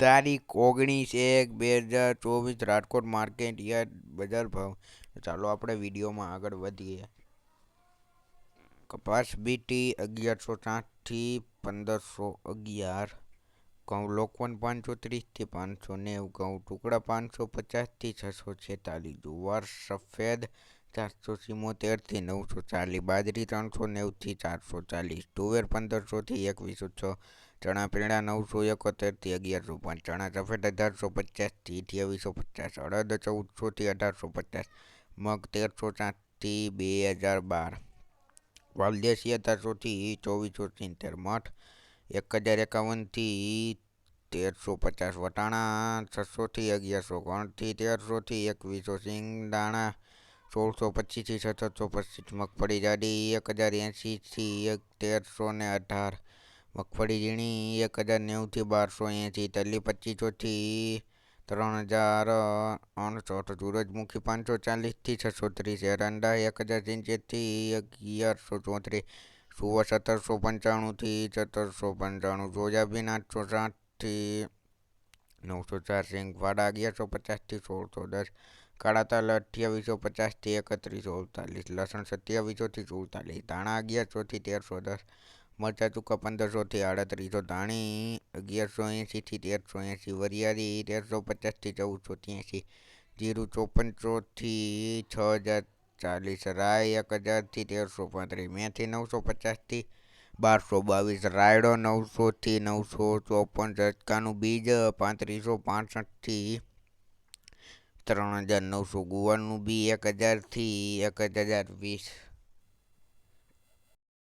તારીખ ઓગણીસ એક બે હજાર ચોવીસ રાજકોટ માર્કેટ યાર્ડ બજાર ભાવ. ચાલો આપણે વિડીયોમાં આગળ વધીએ. કપાસ બીટી અગિયારસો સાઠથી પંદરસો અગિયાર, ઘઉં લોકવન પાંચસો ત્રીસથી પાંચસો નેવું, ઘઉં ટુકડા પાંચસો પચાસથી છસો છેતાલીસ, જુવાર સફેદ ચારસો સિમોતેરથી નવસો ચાલીસ, બાજરી ત્રણસો નેવુંથી ચારસો ચાલીસ તુવેર પંદરસોથી એકવીસો છ, ચણા પીળા નવસો એકોતેરથી અગિયારસો પાંચ, ચણા સફેદ અઢારસો પચાસથી અઠ્યાવીસો પચાસ, અડદ ચૌદસોથી અઢારસો પચાસ, મગ તેરસો સાતથી બે હજાર બાર વાલદેશી અઢારસોથી ચોવીસો સિત્તેર, મઠ એક હજાર એકાવનથી તેરસો પચાસ, વટાણા છસોથી અગિયારસો, ગણથી તેરસોથી એકવીસો સિંગદાણા સોળસો પચીસથી સત્તરસો પચીસ મગફળી જાડી એક હજાર એંશીથી તેરસો ને અઢાર. મગફળી ઝીણી એક હજાર નેવુંથી બારસો એંશી તલી પચીસોથી ત્રણ હજાર અણસઠ. સૂરજમુખી પાંચસો ચાલીસથી છસો ત્રીસ એરંડા એક હજાર સિત્તેરથી અગિયારસો ચોત્રીસ. સુવા સત્તરસો પંચાણુંથી સત્તરસો પંચાણું. સોયાબીન આઠસો સાઠથી નવસો ચાર. સિંગવાડા અગિયારસો પચાસથી સોળસો દસ. કાળા તલ અઠ્યાવીસો પચાસથી એકત્રીસો અડતાલીસ, લસણ સત્યાવીસોથી સુડતાલીસ ધાણા અગિયારસોથી તેરસો દસ, મરચા ચૂકા પંદરસોથી આડત્રીસો, ધાણી અગિયારસો એંશીથી તેરસો એંશી, વરિયાળી તેરસો પચાસથી ચૌદસો ત્યાંસી જીરું ચોપનસોથી છ હજાર ચાલીસ રાય એક હજારથી તેરસો પાંત્રીસ, મેથી નવસો પચાસથી બારસો બાવીસ, રાયડો નવસોથી નવસો ચોપન ઝટકાનું બીજ પાંત્રીસો પાસઠથી ત્રણ હજાર નવસો ગુવાનું બી એક હજારથી એક હજાર વીસ.